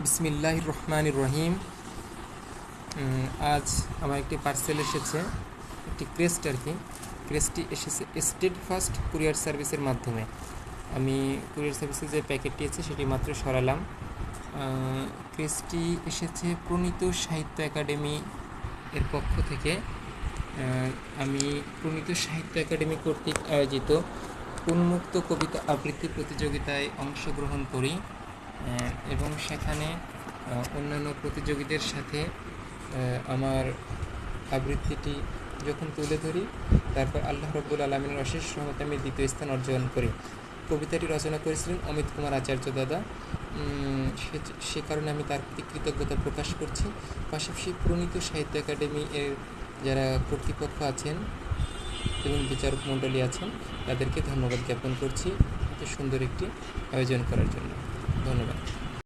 বিসমিল্লাহ রহমান রহিম আজ আমার একটি পার্সেল এসেছে, একটি ক্রেস্ট আর কি। ক্রেস্টটি এসেছে স্টেট ফার্স্ট কুরিয়ার সার্ভিসের মাধ্যমে। আমি কুরিয়ার সার্ভিসে যে প্যাকেটটি আছে, সেটি মাত্র সরালাম। ক্রেস্টটি এসেছে প্রণীত সাহিত্য একাডেমি এর পক্ষ থেকে। আমি প্রণীত সাহিত্য একাডেমি কর্তৃক আয়োজিত উন্মুক্ত কবিতা আবৃত্তি প্রতিযোগিতায় অংশগ্রহণ করি। এবং সেখানে অন্যান্য প্রতিযোগীদের সাথে আমার আবৃত্তিটি যখন তুলে ধরি, তারপর আল্লাহ রব্বুল আলমিনের অশেষ সহমতে আমি দ্বিতীয় স্থান অর্জন করি। কবিতাটি রচনা করেছিলেন অমিত কুমার আচার্য দাদা। সে- কারণে আমি তার প্রতি কৃতজ্ঞতা প্রকাশ করছি। পাশাপাশি প্রণীত সাহিত্য একাডেমি এর যারা কর্তৃপক্ষ আছেন এবং বিচারক মণ্ডলী আছেন, তাদেরকে ধন্যবাদ জ্ঞাপন করছি। এত সুন্দর একটি আয়োজন করার জন্য। 弄了吧？